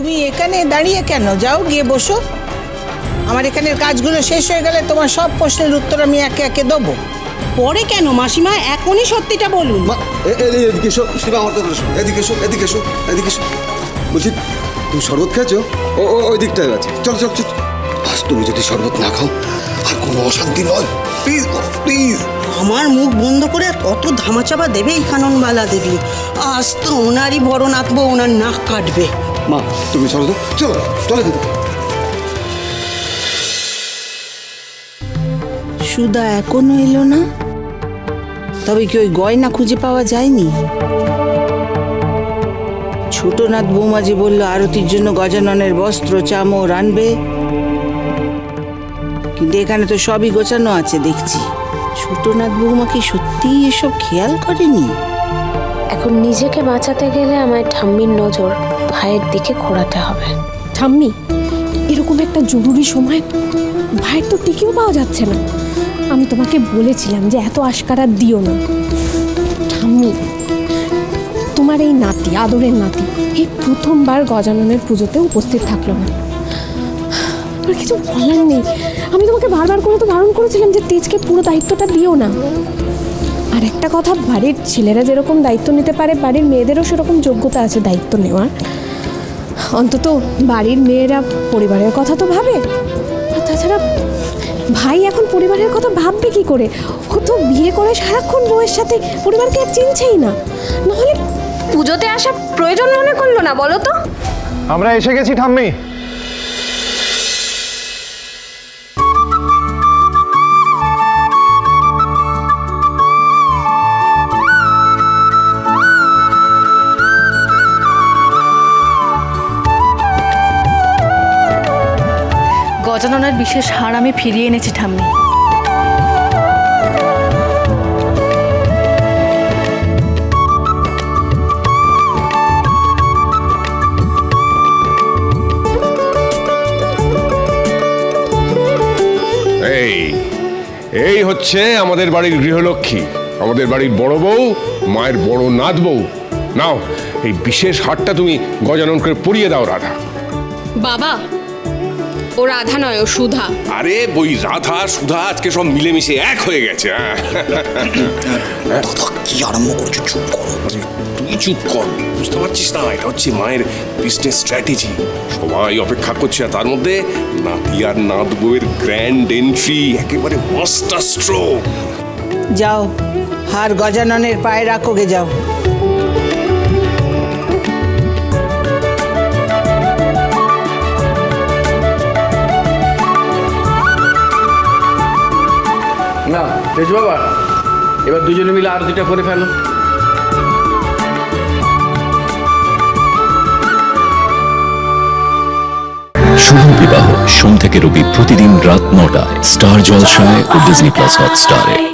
তুমি এখানে দাঁড়িয়ে কেন? যাও গিয়ে বসো। আমার এখানের কাজগুলো শেষ হয়ে গেলে তোমার সব প্রশ্নের উত্তর আমি একে একে দেবো। পরে কেন মাসিমা? এখনই সত্যিটা বলুন। মা এ- এ- এই, এদিকে এসো শিবা আমার কথা শোনো এদিকে এসো এদিকে এসো এদিকে এসো। বলছি তুমি শরবত খেয়েছো? ও ও ওই দিকটায় আছে। চলো চলো চলো। আজ তুমি যদি শরবত না খাও আর কোনো অশান্তি নয়। Please please. আমার মুখ বন্ধ করে আর কত ধামাচাপা দেবে এই কাননবালা দেবী? আজ তো ওনারই বড় নাতবো ওনার নাক কাটবে। মা, তুমি চলো তো। চলো চলো সুদা এখনও এলো না? তবে কি ওই গয়না খুঁজে পাওয়া যায়নি? ছোটনাথ বৌমাজি বলল, আরতির জন্য গজাননের বস্ত্র, চামর আনবে। কিন্তু এখানে তো সবই গোছানো আছে, দেখছি। ছোটনাথ বৌমা কি সত্যিই এসব খেয়াল করেনি? এখন নিজেকে বাঁচাতে গেলে আমায় ঠাম্মির নজর ভাইয়ের দিকে ঘোরাতে হবে। ঠাম্মি, এরকম একটা জরুরি সময় ভাইয়ের তো টিকিও পাওয়া যাচ্ছে না। আমি তোমাকে বলেছিলাম যে এত আশকারা দিও না। ঠাম্মি, তোমার এই নাতি, আদরের নাতি, এই প্রথমবার গজাননের পুজোতে উপস্থিত থাকল না। আর কিছু বলার নেই। আমি তোমাকে বারবার করে তো বারণ করেছিলাম যে তেজকে পুরো দায়িত্বটা দিও না। আর একটা কথা, বাড়ির ছেলেরা যেরকম দায়িত্ব নিতে পারে, বাড়ির মেয়েদেরও সেরকম যোগ্যতা আছে দায়িত্ব নেওয়ার। অন্তত বাড়ির মেয়েরা পরিবারের কথা তো ভাবে। আর তাছাড়া ভাই এখন পরিবারের কথা ভাববে কি করে? ও তো বিয়ে করে সারাক্ষণ বউয়ের সাথে, পরিবারকে আর চিনছেই না। নাহলে পুজোতে আসা প্রয়োজন মনে করল না, বলো তো। আমরা এসে গেছি, ঠাম্মি। গজাননের বিশেষ হার আমি ফিরিয়ে এনেছি ঠাম্মি। এই এই হচ্ছে আমাদের বাড়ির গৃহলক্ষ্মী। আমাদের বাড়ির বড় বউ মায়ের বড় নাত বউ। নাও এই বিশেষ হাটটা তুমি গজানন করে পরিয়ে দাও রাধা। বাবা ও রাধা নয় ও সুধা। আরে বই রাধা সুধা আজকে সব মিলেমিশে এক হয়ে গেছে হ্যাঁ দাদা কি আরম্ভ করছ? চুপ করো। তুই চুপ কর বুঝতে পারছিস না এটা হচ্ছে মায়ের বিজনেস স্ট্র্যাটেজি সবাই অপেক্ষা করছে আর তার মধ্যে নাতি আর নাত বউয়ের গ্র্যান্ড এন্ট্রি একেবারে মাস্টার স্ট্রোক যাও হার গজাননের পায়ে রাখো গে যাও। তেজ বাবা, এবার দুজনে মিলে আরতিটা করে ফেলো। শুভ বিবাহ, সোম থেকে রবি প্রতিদিন রাত নটায়। স্টার জলসায় ও ডিজনি প্লাস হটস্টারে